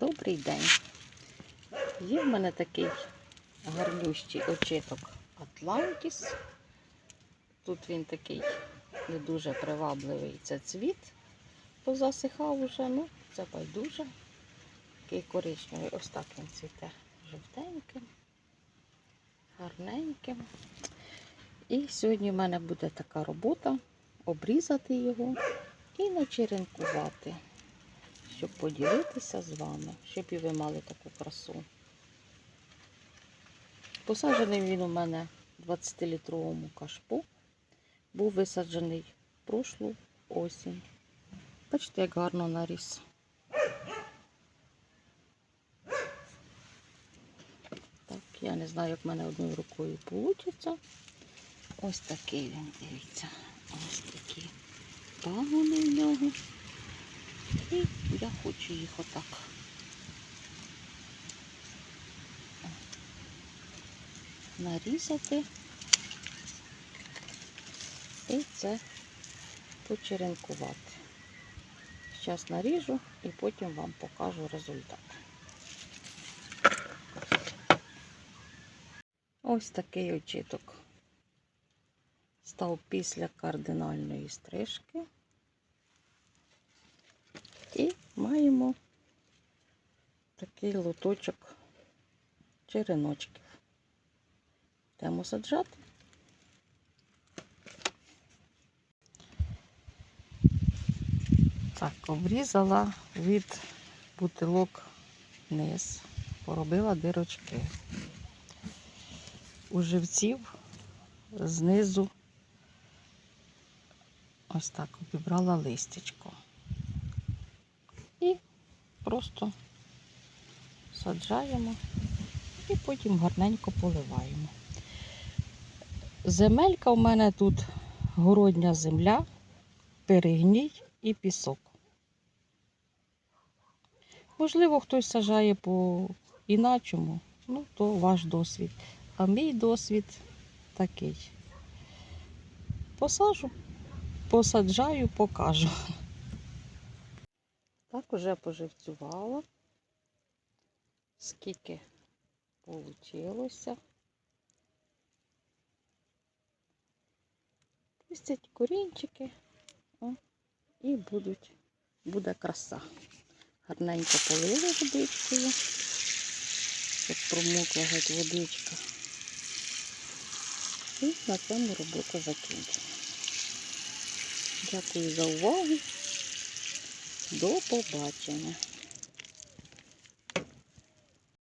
Добрий день. Є в мене такий гарнющий очиток Атлантіс. Тут він такий не дуже привабливий. Це цвіт позасихав уже, ну, це байдуже. Такий коричневий. Ось так він цвіте жовтеньким, гарненьким. І сьогодні в мене буде така робота обрізати його і начеренкувати, щоб поділитися з вами, щоб і ви мали таку красу. Посаджений він у мене в 20-літровому кашпу. Був висаджений прошлу осінь. Бачите, як гарно наріс. Так, я не знаю, як в мене одною рукою вийде. Ось такий він, дивіться. Ось такі пагони в нього. Хочу їх отак. Нарізати. І це почеренкувати. Зараз наріжу і потім вам покажу результат. Ось такий очіток став після кардинальної стрижки. І маємо такий лоточок череночків. Йдемо саджати. Так, обрізала від бутилок низ, поробила дирочки. У живців знизу ось так обібрала листячко. І просто саджаємо і потім гарненько поливаємо. Земелька в мене тут городня земля, перегній і пісок. Можливо, хтось сажає по іначому, ну то ваш досвід. А мій досвід такий. Посажу, посаджаю, покажу. Так уже поживцювала. Скільки получилося. Пустять корінчики о, і будуть, буде краса. Гарненько полили водичкою, щоб промокла геть водичка. І на цьому робота закінчена. Дякую за увагу. До побачення.